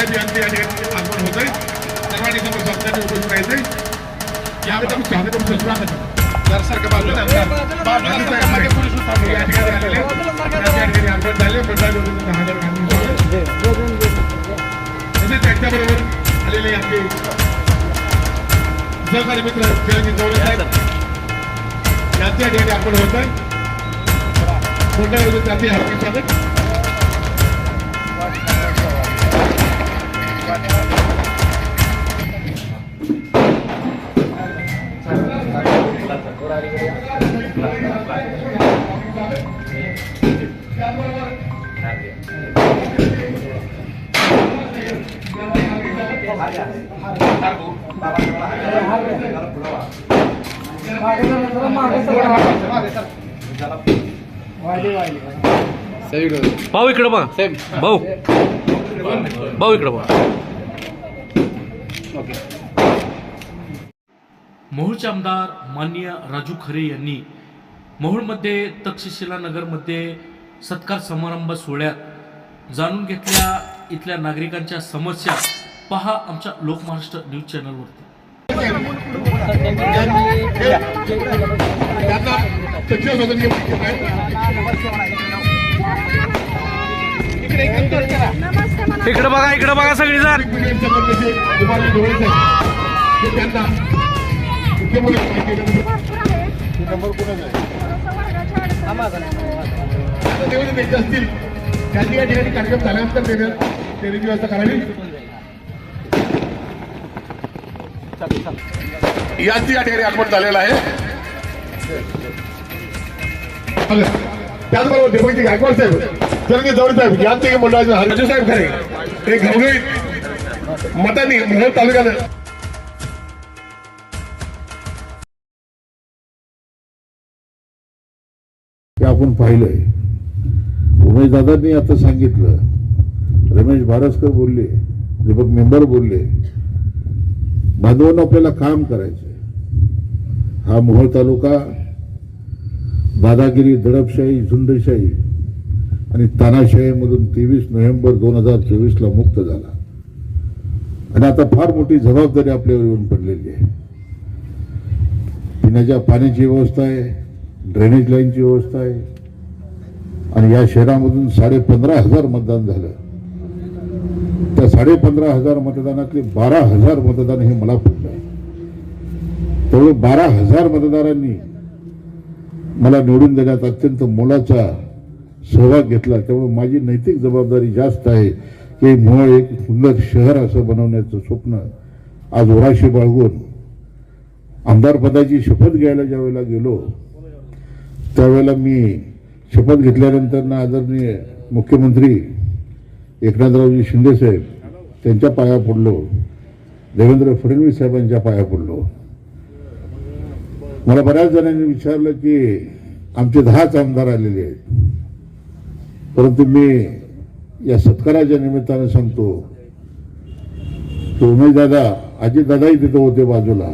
साहेब यांचे या आगमन होत आहे सर्वांनी समोर संस्थांनी उपस्थित राहायचंय. यामध्ये आम्ही स्वागत करू स्वागत दरसारखं बाजूला या ठिकाणी आलेले या ठिकाणी आगमन झाले. मंडळाने दहा हजार घालून तसेच त्यांच्याबरोबर आलेले आपले सहकारी मित्र चिरंजीव चौरे साहेब. यांच्या ठिकाणी आपण होत आहे मंडळ त्यांचे हार्दिक स्वागत. भाऊ इकडं बघा. भाऊ. भाऊ इकडं मोहोळचे आमदार माननीय राजू खरे यांनी मोहोळमध्ये तक्षशिला नगरमध्ये सत्कार समारंभ सोहळ्यात जाणून घेतल्या इथल्या नागरिकांच्या समस्या पहा आमच्या लोकमहाराष्ट्र न्यूज चॅनलवरती. सदन इकडं बघा इकडं बघा सगळेजण. त्यांना मुख्यमंत्री देवेंद्र द्यायचे असतील त्यांनी या ठिकाणी कार्यक्रम झाल्यानंतर देण्यात देण्याची व्यवस्था करावी याच या ठिकाणी आठवण झालेला आहे. त्याचबरोबर डेप्युटी गायकवाड साहेब तरंगे जवळ साहेब यांचे मंडळाचे हरजू साहेब खरे. हे घवघवीत मतांनी मोहोळ तालुक्यानं ते आपण पाहिलंय. उमेश दादांनी आता सांगितलं. रमेश भारसकर बोलले. दीपक मेंबर बोलले. बांधवांना आपल्याला काम करायचंय. हा मोहोळ तालुका दादागिरी दडपशाही झुंडशाही आणि तानाशाहीमधून तेवीस नोव्हेंबर दोन हजार चोवीसला मुक्त झाला. आणि आता फार मोठी जबाबदारी आपल्यावर येऊन पडलेली आहे. पिण्याच्या पाण्याची व्यवस्था आहे ड्रेनेज लाईनची व्यवस्था आहे. आणि या शहरामधून साडे पंधरा हजार मतदान झालं. त्या साडे पंधरा हजार मतदानातले बारा हजार मतदान हे मला पडलं आहे. त्यामुळे बारा हजार मतदारांनी मला निवडून देण्यात अत्यंत मोलाचा सहभाग घेतला. त्यामुळे माझी नैतिक जबाबदारी जास्त आहे की मुळे एक सुंदर शहर असं बनवण्याचं स्वप्न आज ओराशी बाळगून आमदार पदाची शपथ घ्यायला ज्यावेळेला गेलो त्यावेळेला मी शपथ घेतल्यानंतर ना आदरणीय मुख्यमंत्री एकनाथरावजी शिंदे साहेब त्यांच्या पाया पडलो देवेंद्र फडणवीस साहेबांच्या पाया पडलो. मला बऱ्याच जणांनी विचारलं की आमचे दहाच आमदार आलेले आहेत. परंतु मी या सत्काराच्या निमित्ताने सांगतो की उमेशदादा अजितदादाही तिथं होते बाजूला.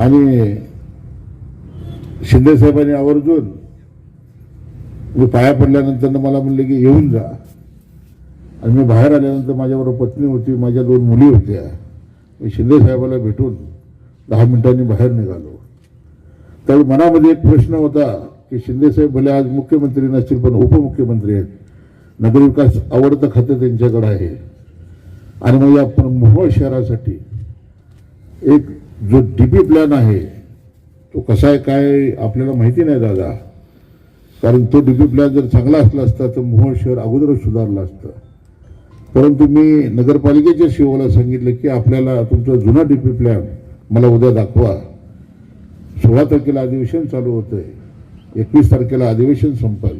आणि शिंदे साहेबांनी आवर्जून मी पाया पडल्यानंतर मला म्हणले की येऊन जा. आणि मी बाहेर आल्यानंतर माझ्याबरोबर पत्नी होती माझ्या दोन मुली होत्या. मी शिंदे साहेबाला भेटून दहा मिनिटांनी बाहेर निघालो. त्यावेळी मनामध्ये एक प्रश्न होता की शिंदेसाहेब भले आज मुख्यमंत्री नसतील पण उपमुख्यमंत्री आहेत. नगरविकास आवडतं खातं त्यांच्याकडे आहे. आणि मग या मोहोळ शहरासाठी एक जो डी पी प्लॅन आहे तो कसा आहे काय आपल्याला माहिती नाही दादा. कारण तो डी पी प्लॅन जर चांगला असला असता तर मोहोळ शहर अगोदरच सुधारलं असतं. परंतु मी नगरपालिकेच्या शिवाला सांगितलं की आपल्याला तुमचा जुना डी पी प्लॅन मला उद्या दाखवा. सोळा तारखेला अधिवेशन चालू होतं आहे एकवीस तारखेला अधिवेशन संपल.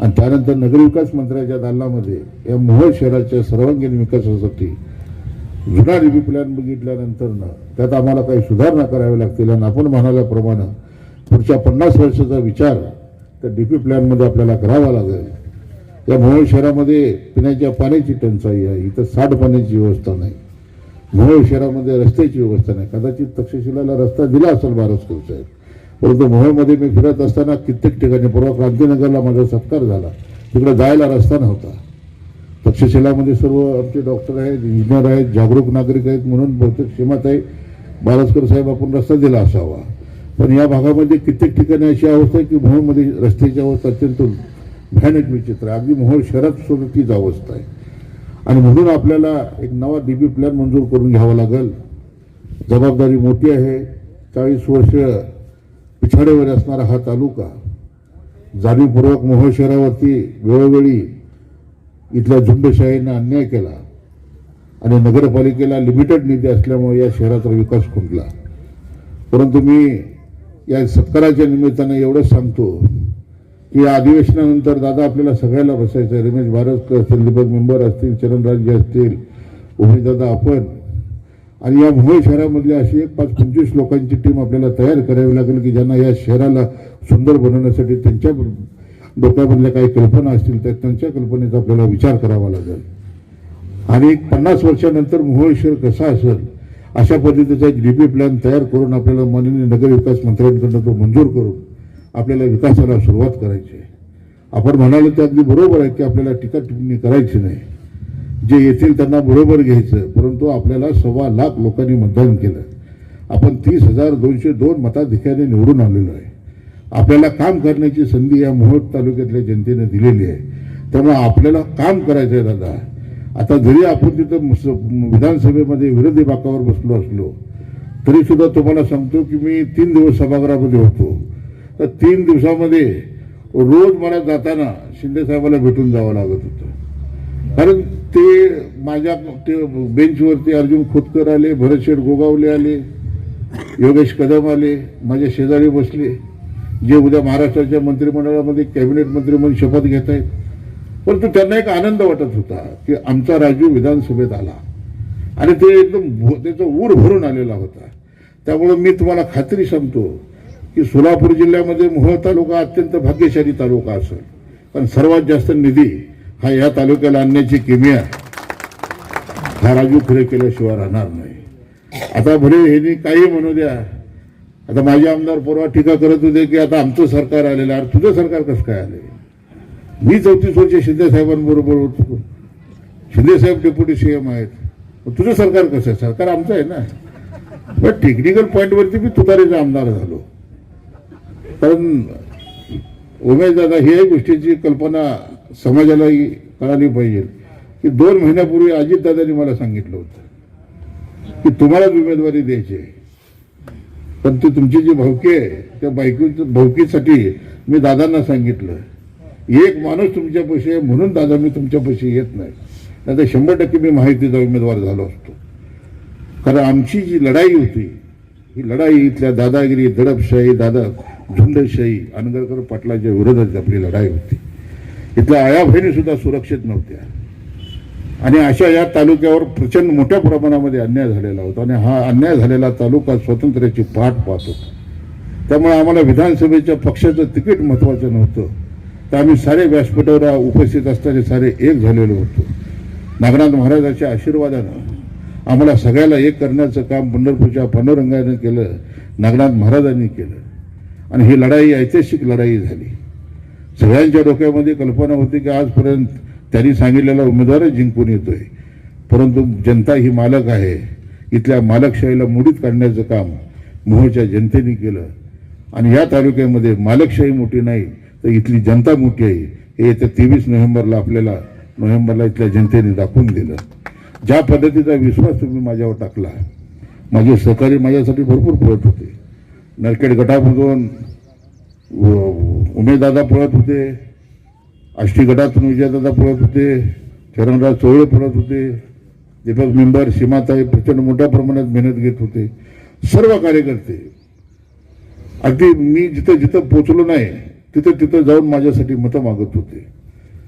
आणि त्यानंतर नगरविकास मंत्र्याच्या दालनामध्ये या मोहोळ शहराच्या सर्वांगीण विकासासाठी जुना रिव्ह्यू प्लॅन बघितल्यानंतर ना त्यात आम्हाला काही सुधारणा कराव्या लागतील आणि आपण म्हणाल्याप्रमाणे पुढच्या पन्नास वर्षाचा विचार त्या डीपी प्लॅनमध्ये आपल्याला करावा लागेल. या मोहोळ शहरामध्ये पिण्याच्या पाण्याची टंचाई आहे इथं सांडपाण्याची व्यवस्था नाही. मोहोळ शहरामध्ये रस्त्याची व्यवस्था नाही. कदाचित तक्षशिलाला रस्ता दिला असेल बारसकर साहेब. परंतु मोहोळमध्ये मी फिरत असताना कित्येक ठिकाणी पूर्व क्रांतीनगरला माझा सत्कार झाला. तिकडे जायला रस्ता नव्हता. तक्षशिलामध्ये सर्व आमचे डॉक्टर आहेत इंजिनियर आहेत जागरूक नागरिक आहेत म्हणून बहुतेक सीमाताई बारसकर साहेब आपण रस्ता दिला असावा. पण या भागामध्ये कित्येक ठिकाणी अशी अवस्था आहे की मोहोळमध्ये रस्त्याची अवस्था अत्यंत भयानक विचित्र आहे. अगदी मोहोळ शहरात सुद्धा तीच अवस्था आहे. आणि म्हणून आपल्याला एक नवा डी बी प्लॅन मंजूर करून घ्यावा लागेल. जबाबदारी मोठी आहे. चाळीस वर्ष पिछाडेवर असणारा हा तालुका जाणीवपूर्वक मोहोळ शहरावरती वेळोवेळी इथल्या झुंडशाहीनं अन्याय केला आणि नगरपालिकेला लिमिटेड निधी असल्यामुळे या शहराचा विकास खुंटला. परंतु मी या सत्काराच्या निमित्तानं एवढंच सांगतो की या अधिवेशनानंतर दादा आपल्याला सगळ्याला बसायचं आहे रमेश भारतकर असतील दीपक मेंबर असतील चरणराजे असतील उमेशदादा आपण आणि या मुंबई शहरामधल्या अशी एक पाच पंचवीस लोकांची टीम आपल्याला तयार करावी लागेल की ज्यांना या शहराला सुंदर बनवण्यासाठी त्यांच्या डोक्यामधल्या काही कल्पना असतील तर त्यांच्या कल्पनेचा आपल्याला विचार करावा लागेल. आणि एक पन्नास वर्षानंतर मोहोळ शहर कसा असेल अशा पद्धतीचा एक डीपी प्लॅन तयार करून आपल्याला माननीय नगरविकास मंत्र्यांकडनं तो मंजूर करून आपल्याला विकासाला सुरुवात करायची आहे. आपण म्हणालो ते अगदी बरोबर आहे की आपल्याला टीका टिप्पणी करायची नाही. जे येतील त्यांना बरोबर घ्यायचं. परंतु आपल्याला सव्वा लाख लोकांनी मतदान केलं. आपण तीस हजार दोनशे दोन मताधिक्याने निवडून आलेलो आहे. आपल्याला काम करण्याची संधी या मोहोळ तालुक्यातल्या जनतेने दिलेली आहे. त्यामुळे आपल्याला काम करायचं आहे दादा. आता जरी आपण तिथं विधानसभेमध्ये विरोधी बाकावर बसलो असलो तरी सुद्धा तुम्हाला सांगतो की मी तीन दिवस सभागृहामध्ये होतो. तर तीन दिवसामध्ये रोज मला जाताना शिंदे साहेबाला भेटून जावं लागत होतं. कारण ते माझ्या ते बेंचवरती अर्जुन खोतकर आले भरतशेठ गोगावले आले योगेश कदम आले माझ्या शेजारी बसले. जे उद्या महाराष्ट्राच्या मंत्रिमंडळामध्ये कॅबिनेट मंत्री म्हणून शपथ घेत आहेत. परंतु त्यांना एक आनंद वाटत होता की आमचा राजू विधानसभेत आला. आणि ते एकदम भो- त्याचा ऊर भरून आलेला होता. त्यामुळं मी तुम्हाला खात्री सांगतो की सोलापूर जिल्ह्यामध्ये मोहोळ तालुका अत्यंत भाग्यशाली तालुका असेल. कारण सर्वात जास्त निधी हा या तालुक्याला आणण्याची किमिया हा राजू खरे केल्याशिवाय राहणार नाही. आता भले हे काही म्हणू द्या आता माझे आमदार परवा टीका करत होते की आता आमचं सरकार आलेलं आहे अरे तुझं सरकार कसं काय आले मी चौतीस वर्ष शिंदे साहेबांबरोबर होतो. शिंदे साहेब डेप्युटी सीएम आहेत. तुझं सरकार कसं आहे? सरकार आमचं आहे ना? पण टेक्निकल पॉईंटवरती मी तुतारीचा आमदार झालो. कारण उमेश दादा ही गोष्टीची कल्पना समाजालाही कळाली पाहिजे. की दोन महिन्यापूर्वी अजितदादांनी मला सांगितलं होतं. की तुम्हालाच उमेदवारी द्यायची आहे. पण ती तुमची जी भावकी आहे त्या बायको भावकीसाठी मी दादांना सांगितलं. एक माणूस तुमच्यापाशी आहे म्हणून दादा मी तुमच्यापाशी येत नाही. नाही तर शंभर टक्के मी माहितीचा उमेदवार झालो असतो. कारण आमची जी लढाई होती ही लढाई इथल्या दादागिरी दडपशाही दादा झुंडशाही अनगरकर पाटलाच्या विरोधात आपली लढाई होती. इथल्या आया बहिणी सुद्धा सुरक्षित नव्हत्या. आणि अशा या तालुक्यावर प्रचंड मोठ्या प्रमाणामध्ये अन्याय झालेला होता. आणि हा अन्याय झालेला तालुका स्वातंत्र्याची पाठ पाहत होता. त्यामुळे आम्हाला विधानसभेच्या पक्षाचं तिकीट महत्त्वाचं नव्हतं. तर आम्ही सारे व्यासपीठावर उपस्थित असताना सारे एक झालेलो होतो. नागनाथ महाराजाच्या आशीर्वादानं आम्हाला सगळ्याला एक करण्याचं काम पंढरपूरच्या पांडुरंगाने केलं नागनाथ महाराजांनी केलं. आणि ही लढाई ऐतिहासिक लढाई झाली. सगळ्यांच्या डोक्यामध्ये कल्पना होती की आजपर्यंत त्यांनी सांगितलेला उमेदवारच जिंकून येतोय. परंतु जनता ही मालक आहे. इथल्या मालकशाहीला मुडीत काढण्याचं काम मोहोळच्या जनतेने केलं. आणि या तालुक्यामध्ये मालकशाही मोठी नाही तर इथली जनता मोठी आहे. हे येत्या तेवीस नोव्हेंबरला आपल्याला नोव्हेंबरला इथल्या जनतेने दाखवून दिलं. ज्या पद्धतीचा विश्वास तुम्ही माझ्यावर टाकला माझे सहकारी माझ्यासाठी भरपूर पडत होते. नरखेड गटामधून उमेशदादा पळत होते आष्टी गटातून विजयदादा पळत होते चरणराज चोळे पळत होते दीपक मेंबर सीमाताई प्रचंड मोठ्या प्रमाणात मेहनत घेत होते सर्व कार्यकर्ते. अगदी मी जिथं जिथं पोचलो नाही तिथं तिथं जाऊन माझ्यासाठी मतं मागत होते.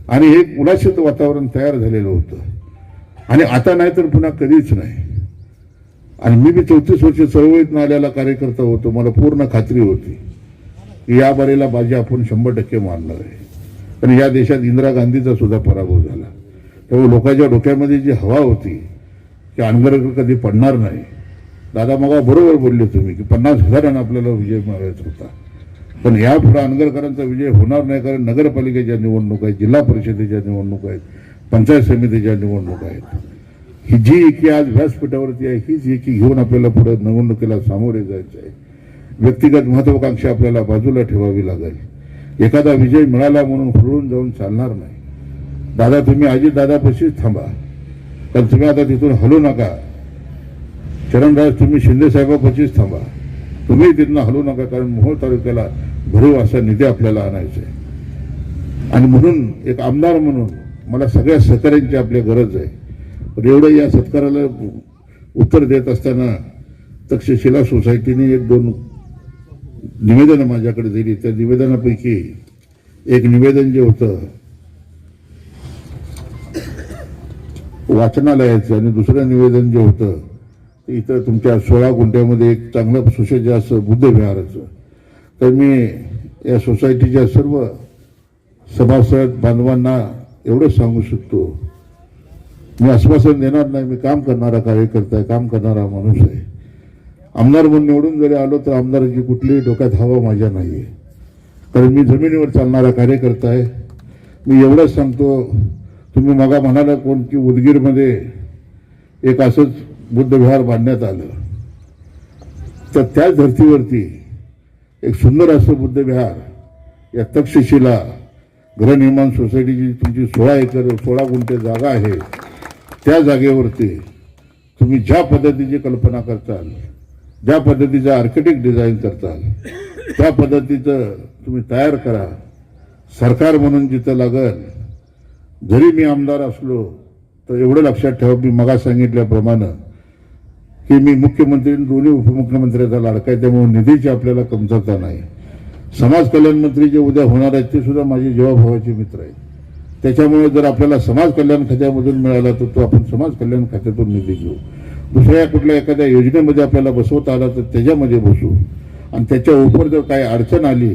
आणि एक उलासित वातावरण तयार झालेलं होतं. आणि आता नाही तर पुन्हा कधीच नाही. आणि मी बी चौतीस वर्ष चळवळीत आलेला कार्यकर्ता होतो मला पूर्ण खात्री होती. या बारेला बाजी आपण शंभर टक्के मारणार आहे. पण या देशात इंदिरा गांधीचा सुद्धा पराभव झाला. त्यामुळे लोकांच्या डोक्यामध्ये जी हवा होती की अनगरकर कधी पडणार नाही. दादा मग बरोबर बोलले तुम्ही की पन्नास हजारांना आपल्याला विजय मिळवायचा होता. पण या पुढे अनगरकरांचा विजय होणार नाही कारण नगरपालिकेच्या निवडणूक आहेत जिल्हा परिषदेच्या निवडणूक आहेत पंचायत समितीच्या निवडणुका आहेत. ही जी एकी आज व्यासपीठावरती आहे हीच एकी घेऊन आपल्याला पुढे निवडणुकीला सामोरे जायचं आहे. व्यक्तिगत महत्वाकांक्षा आपल्याला बाजूला ठेवावी लागेल. एखादा विजय मिळाला म्हणून हुरळून जाऊन चालणार नाही. दादा तुम्ही आजी दादापाशीच थांबा. कारण तुम्ही आता तिथून हलू नका. चरणराज तुम्ही शिंदे साहेबापाशीच थांबा. तुम्ही तिथनं हलू नका कारण मोहोळ तालुक्याला भरीव असा निधी आपल्याला आणायचा आहे. आणि म्हणून एक आमदार म्हणून मला सगळ्या सहकाऱ्यांची आपल्या गरज आहे. पण एवढं या सत्काराला उत्तर देत असताना तक्षशिला सोसायटीने एक दोन निवेदनं माझ्याकडे दिली. त्या निवेदनापैकी एक निवेदन जे होतं वाचनालयाचं आणि दुसरं निवेदन जे होतं ते इथं तुमच्या सोळा गुंठ्यामध्ये एक चांगलं सुसज्ज असं बुद्धविहाराचं. तर मी या सोसायटीच्या सर्व सभासद बांधवांना एवढंच सांगू शकतो मी आश्वासन देणार नाही मी काम करणारा कार्यकर्ता आहे काम करणारा माणूस आहे. आमदार म्हणून निवडून जरी आलो तर आमदाराची कुठलीही डोक्यात हवा माझ्या नाही आहे कारण मी जमिनीवर चालणारा कार्यकर्ता आहे. मी एवढंच सांगतो तुम्ही मगा म्हणाला कोण की उदगीरमध्ये एक असंच बुद्धविहार बांधण्यात आलं. तर त्याच धर्तीवरती एक सुंदर असं बुद्धविहार या तक्षशिला गृहनिर्माण सोसायटीची तुमची सोळा एकर सोळा गुंठे जागा आहे. त्या जागेवरती तुम्ही ज्या पद्धतीची कल्पना करताल ज्या पद्धतीचं आर्किटेक्ट डिझाईन करताल त्या पद्धतीचं तुम्ही तयार करा. सरकार म्हणून जिथं लागल जरी मी आमदार असलो तर एवढं लक्षात ठेवा मी मगा सांगितल्याप्रमाणे की मी मुख्यमंत्री दोन्ही उपमुख्यमंत्र्याचा लाडका आहे त्यामुळे निधीची आपल्याला कमतरता नाही. समाज कल्याण मंत्री जे उद्या होणार आहेत ते सुद्धा माझे जीवाभावाचे मित्र आहेत. त्याच्यामुळे जर आपल्याला समाज कल्याण खात्यामधून मिळाला तर तो आपण समाज कल्याण खात्यातून निधी घेऊ. दुसऱ्या कुठल्या एखाद्या योजनेमध्ये आपल्याला बसवता आला तर त्याच्यामध्ये बसू. आणि त्याच्या उपर जर काही अडचण आली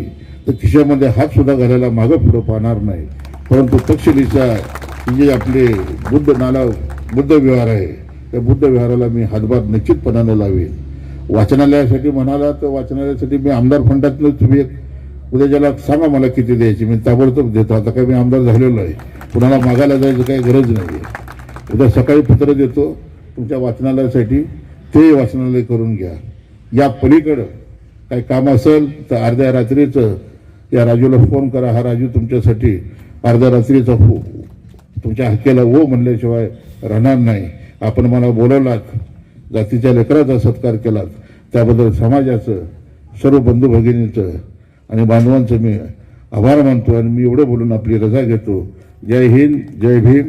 तर खिशामध्ये हात सुद्धा घालायला मागं पुढं पाहणार नाही. परंतु तक्षशिलीचा जे आपले बुद्ध नाला बुद्ध विहार आहे त्या बुद्ध विहाराला मी हातभार निश्चितपणानं लावेन. वाचनालयासाठी म्हणाला तर वाचनालयासाठी मी आमदार फंडातनं तुम्ही एक उद्या ज्याला सांगा मला किती द्यायची. मी ताबडतोब देतो. आता काय मी आमदार झालेलो आहे कुणाला मागायला जायचं काही गरज नाही आहे उद्या सकाळी पत्र देतो. तुमच्या वाचनालयासाठी ते वाचनालय करून घ्या. या पलीकडं काही काम असेल तर अर्ध्या रात्रीचं या राजूला फोन करा. हा राजू तुमच्यासाठी अर्ध्या रात्रीचा हो. तुमच्या हक्केला हो म्हणल्याशिवाय राहणार नाही. आपण मला बोलवलात जातीच्या लेकराचा सत्कार केलात. त्याबद्दल समाजाचं सर्व बंधू भगिनीचं आणि बांधवांचं मी आभार मानतो आणि मी एवढं बोलून आपली रजा घेतो. जय हिंद जय भीम.